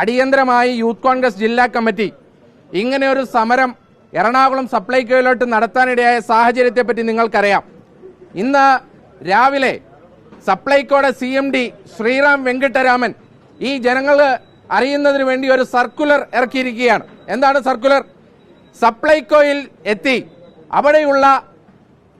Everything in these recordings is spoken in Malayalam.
അടിയന്തരമായി യൂത്ത് കോൺഗ്രസ് ജില്ലാ കമ്മിറ്റി ഇങ്ങനെ ഒരു സമരം എറണാകുളം സപ്ലൈകോയിലോട്ട് നടത്താനിടയായ സാഹചര്യത്തെപ്പറ്റി നിങ്ങൾക്കറിയാം. ഇന്ന് രാവിലെ സപ്ലൈകോയുടെ C M D Sriram Venkitaraman ഈ ജനങ്ങൾ അറിയുന്നതിന് വേണ്ടി ഒരു സർക്കുലർ ഇറക്കിയിരിക്കുകയാണ്. എന്താണ് സർക്കുലർ? സപ്ലൈകോയിൽ എത്തി അവിടെയുള്ള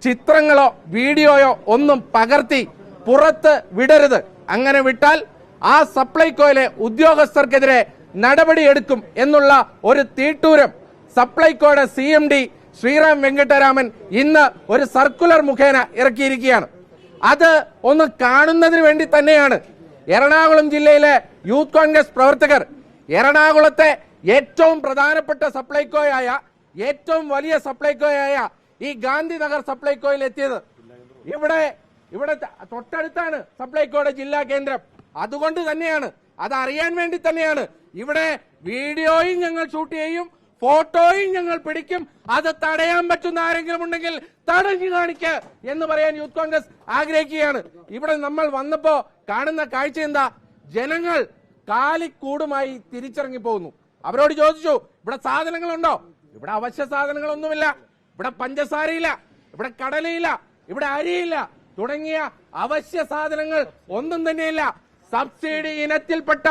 ചിത്രങ്ങളോ വീഡിയോയോ ഒന്നും പകർത്തി പുറത്ത് വിടരുത്. അങ്ങനെ വിട്ടാൽ ആ സപ്ലൈകോയിലെ ഉദ്യോഗസ്ഥർക്കെതിരെ നടപടിയെടുക്കും എന്നുള്ള ഒരു തീട്ടൂരം. സപ്ലൈകോയുടെ C M D Sriram Venkataraman ഇന്ന് ഒരു സർക്കുലർ മുഖേന ഇറക്കിയിരിക്കുകയാണ്. അത് ഒന്ന് കാണുന്നതിന് വേണ്ടി തന്നെയാണ്. എറണാകുളം ജില്ലയിലെ യൂത്ത് കോൺഗ്രസ് പ്രവർത്തകർ എറണാകുളത്തെ ഏറ്റവും പ്രധാനപ്പെട്ട സപ്ലൈകോയായ ഏറ്റവും വലിയ സപ്ലൈകോയായ ഈ ഗാന്ധിനഗർ സപ്ലൈകോയിൽ എത്തിയത് ഇവിടെ ഇവിടെ തൊട്ടടുത്താണ് സപ്ലൈകോയുടെ ജില്ലാ കേന്ദ്രം. അതുകൊണ്ട് തന്നെയാണ് അത് അറിയാൻ വേണ്ടി തന്നെയാണ്. ഇവിടെ വീഡിയോയും ഞങ്ങൾ ഷൂട്ട് ചെയ്യും ഫോട്ടോയും ഞങ്ങൾ പിടിക്കും. അത് തടയാൻ പറ്റുന്ന ആരെങ്കിലും ഉണ്ടെങ്കിൽ തടഞ്ഞു കാണിക്ക എന്ന് പറയാൻ യൂത്ത് കോൺഗ്രസ് ആഗ്രഹിക്കുകയാണ്. ഇവിടെ നമ്മൾ വന്നപ്പോ കാണുന്ന കാഴ്ച എന്താ? ജനങ്ങൾ കാലിക്കൂടുമായി തിരിച്ചിറങ്ങി പോകുന്നു. അവരോട് ചോദിച്ചു ഇവിടെ സാധനങ്ങളുണ്ടോ? ഇവിടെ അവശ്യ സാധനങ്ങളൊന്നുമില്ല. ഇവിടെ പഞ്ചസാരയില്ല. ഇവിടെ കടലയില്ല. ഇവിടെ അരിയില്ല. തുടങ്ങിയ അവശ്യ സാധനങ്ങൾ ഒന്നും തന്നെയില്ല. സബ്സിഡി ഇനത്തിൽപ്പെട്ട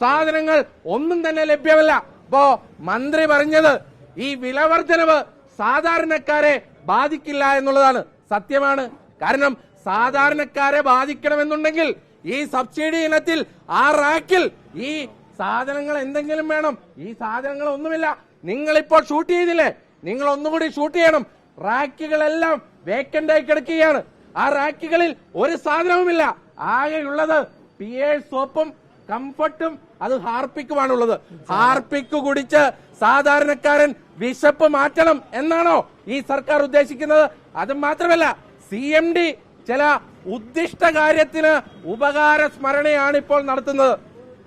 സാധനങ്ങൾ ഒന്നും തന്നെ ലഭ്യമല്ല. അപ്പോ മന്ത്രി പറഞ്ഞത് ഈ വിലവർദ്ധനവ് സാധാരണക്കാരെ ബാധിക്കില്ല എന്നുള്ളതാണ്. സത്യമാണ്. കാരണം സാധാരണക്കാരെ ബാധിക്കണമെന്നുണ്ടെങ്കിൽ ഈ സബ്സിഡി ഇനത്തിൽ ആ റാക്കിൽ ഈ സാധനങ്ങൾ എന്തെങ്കിലും വേണം. ഈ സാധനങ്ങൾ ഒന്നുമില്ല. നിങ്ങൾ ഇപ്പോൾ ഷൂട്ട് ചെയ്തില്ലേ? നിങ്ങൾ ഒന്നുകൂടി ഷൂട്ട് ചെയ്യണം. റാക്കുകളെല്ലാം വേക്കന്റ് ആയി കിടക്കുകയാണ്. ആ റാക്കുകളിൽ ഒരു സാധനവുമില്ല. ആകെയുള്ളത് പിയേഴ്സ് സോപ്പും കംഫർട്ടും അത് ഹാർപ്പിക്കുമാണുള്ളത് ഹാർപ്പിക്ക് കുടിച്ച് സാധാരണക്കാരൻ വിശപ്പ് മാറ്റണം എന്നാണോ ഈ സർക്കാർ ഉദ്ദേശിക്കുന്നത്. അത് മാത്രമല്ല സി എം ഡി ചില ഉദ്ദിഷ്ട കാര്യത്തിന് ഉപകാര സ്മരണയാണ് ഇപ്പോൾ നടത്തുന്നത്.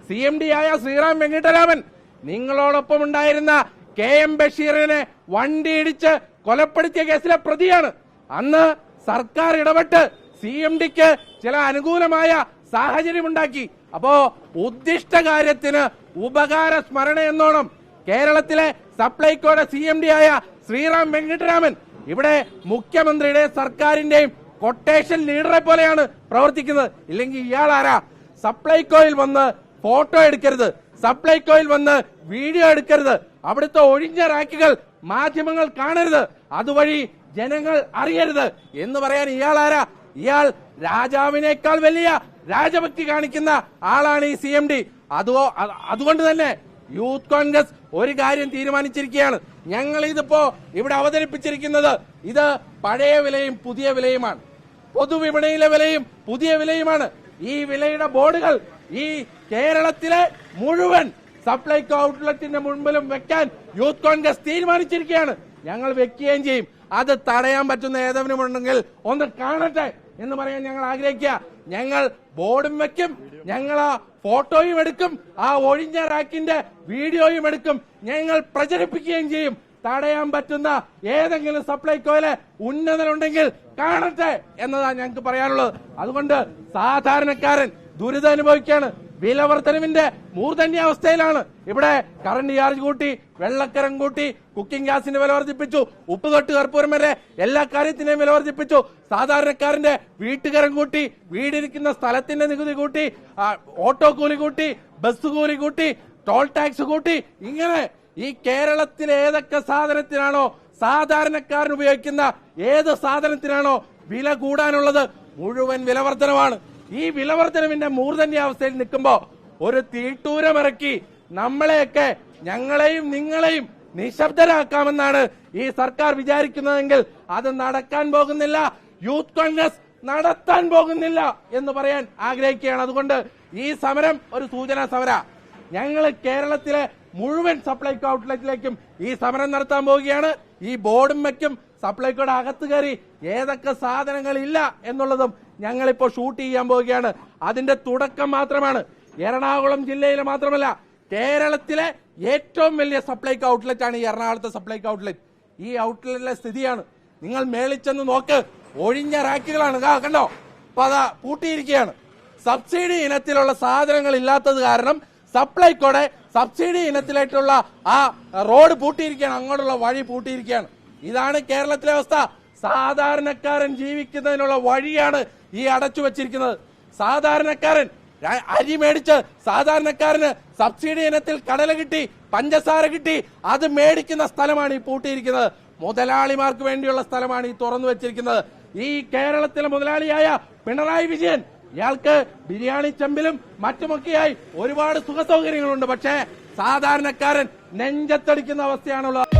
സി എം ഡി ആയ ശ്രീറാം വെങ്കിട്ടരാമൻ നിങ്ങളോടൊപ്പം ഉണ്ടായിരുന്ന കെ എം ബഷീറിനെ വണ്ടിയിടിച്ച് കൊലപ്പെടുത്തിയ കേസിലെ പ്രതിയാണ്. അന്ന് സർക്കാർ ഇടപെട്ട് സി എം ഡിക്ക് ചില അനുകൂലമായ സാഹചര്യമുണ്ടാക്കി. അപ്പോ ഉദ്ദിഷ്ട കാര്യത്തിന് ഉപകാര സ്മരണ എന്നോണം കേരളത്തിലെ സപ്ലൈകോയുടെ സി എം ഡി ആയ ശ്രീറാം വെങ്കിട്ടരാമൻ ഇവിടെ മുഖ്യമന്ത്രിയുടെ സർക്കാരിന്റെയും കൊട്ടേഷൻ ലീഡറെ പോലെയാണ് പ്രവർത്തിക്കുന്നത്. ഇല്ലെങ്കിൽ ഇയാൾ ആരാ സപ്ലൈകോയിൽ വന്ന് ഫോട്ടോ എടുക്കരുത്. സപ്ലൈകോയിൽ വന്ന് വീഡിയോ എടുക്കരുത്. അവിടുത്തെ ഒഴിഞ്ഞ റാക്കുകൾ മാധ്യമങ്ങൾ കാണരുത്. അതുവഴി ജനങ്ങൾ അറിയരുത്. എന്ന് പറയാൻ ഇയാൾ ആരാ ഇയാൾ രാജാവിനേക്കാൾ വലിയ രാജഭക്തി കാണിക്കുന്ന ആളാണ് ഈ സി എം ഡി. അതോ അതുകൊണ്ട് തന്നെ യൂത്ത് കോൺഗ്രസ് ഒരു കാര്യം തീരുമാനിച്ചിരിക്കുകയാണ്. ഞങ്ങൾ ഇതിപ്പോ ഇവിടെ അവതരിപ്പിച്ചിരിക്കുന്നത് ഇത് പഴയ വിലയും പുതിയ വിലയുമാണ്. പൊതുവിപണിയിലെ വിലയും പുതിയ വിലയുമാണ്. ഈ വിലയുടെ ബോർഡുകൾ ഈ കേരളത്തിലെ മുഴുവൻ സപ്ലൈകോ ഔട്ട്ലെറ്റിന്റെ മുൻപിലും വെക്കാൻ യൂത്ത് കോൺഗ്രസ് തീരുമാനിച്ചിരിക്കുകയാണ്. ഞങ്ങൾ വെക്കുകയും ചെയ്യും. അത് തടയാൻ പറ്റുന്ന ഏതെങ്കിലും ഉണ്ടെങ്കിൽ ഒന്ന് കാണട്ടെ. എന്ന് പറയാൻ ഞങ്ങൾ ആഗ്രഹിക്കുക. ഞങ്ങൾ ബോർഡും വെക്കും ഞങ്ങൾ ആ ഫോട്ടോയും എടുക്കും ആ ഒഴിഞ്ഞ റാക്കിന്റെ വീഡിയോയും എടുക്കും. ഞങ്ങൾ പ്രചരിപ്പിക്കുകയും ചെയ്യും. തടയാൻ പറ്റുന്ന ഏതെങ്കിലും സപ്ലൈകോയിലെ ഉന്നതനുണ്ടെങ്കിൽ കാണട്ടെ എന്നതാണ് ഞങ്ങൾക്ക് പറയാനുള്ളത്. അതുകൊണ്ട് സാധാരണക്കാരൻ ദുരിതം വിലവർദ്ധനവിന്റെ മൂർധന്യാവസ്ഥയിലാണ്. ഇവിടെ കറണ്ട് ചാർജ് കൂട്ടി വെള്ളക്കരം കൂട്ടി കുക്കിംഗ് ഗ്യാസിന്റെ വില വർദ്ധിപ്പിച്ചു ഉപ്പ് തൊട്ട് കർപ്പൂരം വരെ എല്ലാ കാര്യത്തിന്റെയും വില വർദ്ധിപ്പിച്ചു സാധാരണക്കാരന്റെ വീട്ടുകരം കൂട്ടി വീടിരിക്കുന്ന സ്ഥലത്തിന്റെ നികുതി കൂട്ടി ഓട്ടോ കൂലി കൂട്ടി ബസ് കൂലി കൂട്ടി ടോൾ ടാക്സ് കൂട്ടി. ഇങ്ങനെ ഈ കേരളത്തിലെ ഏതൊക്കെ സാധനത്തിനാണോ സാധാരണക്കാരൻ ഉപയോഗിക്കുന്ന ഏത് സാധനത്തിനാണോ വില കൂടാനുള്ളത് മുഴുവൻ വിലവർദ്ധനമാണ് ഈ വിലവർദ്ധനവിന്റെ മൂർധന്യാവസ്ഥയിൽ നിൽക്കുമ്പോ ഒരു തീട്ടൂരമിറക്കി നമ്മളെയൊക്കെ ഞങ്ങളെയും നിങ്ങളെയും നിശബ്ദരാക്കാമെന്നാണ് ഈ സർക്കാർ വിചാരിക്കുന്നതെങ്കിൽ അത് നടക്കാൻ പോകുന്നില്ല. യൂത്ത് കോൺഗ്രസ് നടത്താൻ പോകുന്നില്ല എന്ന് പറയാൻ ആഗ്രഹിക്കുകയാണ്. അതുകൊണ്ട് ഈ സമരം ഒരു സൂചനാ സമര. ഞങ്ങൾ കേരളത്തിലെ മുഴുവൻ സപ്ലൈകോ ഔട്ട്ലെറ്റിലേക്കും ഈ സമരം നടത്താൻ പോവുകയാണ്. ഈ ബോർഡും വയ്ക്കും സപ്ലൈകോയുടെ അകത്ത് കയറി ഏതൊക്കെ സാധനങ്ങൾ ഇല്ല എന്നുള്ളതും ഞങ്ങളിപ്പോൾ ഷൂട്ട് ചെയ്യാൻ പോവുകയാണ്. അതിന്റെ തുടക്കം മാത്രമാണ്. എറണാകുളം ജില്ലയിലെ മാത്രമല്ല കേരളത്തിലെ ഏറ്റവും വലിയ സപ്ലൈക്ക് ഔട്ട്ലെറ്റ് ആണ് ഈ എറണാകുളത്തെ സപ്ലൈക്ക് ഔട്ട്ലെറ്റ് ഈ ഔട്ട്ലെറ്റിലെ സ്ഥിതിയാണ്. നിങ്ങൾ മേളിച്ചെന്ന് നോക്ക് ഒഴിഞ്ഞ റാക്കുകളാണ്. കണ്ടോ? അപ്പൊ അതാ പൂട്ടിയിരിക്കുകയാണ്. സബ്സിഡി ഇനത്തിലുള്ള സാധനങ്ങൾ ഇല്ലാത്തത് കാരണം സപ്ലൈക്കോടെ സബ്സിഡി ഇനത്തിലായിട്ടുള്ള ആ റോഡ് പൂട്ടിയിരിക്കുകയാണ്. അങ്ങോട്ടുള്ള വഴി പൂട്ടിയിരിക്കുകയാണ്. ഇതാണ് കേരളത്തിലെ അവസ്ഥ. സാധാരണക്കാരൻ ജീവിക്കുന്നതിനുള്ള വഴിയാണ് ഈ അടച്ചു വച്ചിരിക്കുന്നത്. സാധാരണക്കാരൻ അരി മേടിച്ച് സാധാരണക്കാരന് സബ്സിഡി ഇനത്തിൽ കടല കിട്ടി പഞ്ചസാര കിട്ടി അത് മേടിക്കുന്ന സ്ഥലമാണ് ഈ പൂട്ടിയിരിക്കുന്നത്. മുതലാളിമാർക്ക് വേണ്ടിയുള്ള സ്ഥലമാണ് ഈ തുറന്നു വെച്ചിരിക്കുന്നത്. ഈ കേരളത്തിലെ മുതലാളിയായ പിണറായി വിജയൻ ഇയാൾക്ക് ബിരിയാണി ചെമ്പിലും മറ്റുമൊക്കെയായി ഒരുപാട് സുഖ സൗകര്യങ്ങളുണ്ട് പക്ഷേ സാധാരണക്കാരൻ നെഞ്ചത്തടിക്കുന്ന അവസ്ഥയാണുള്ളത്.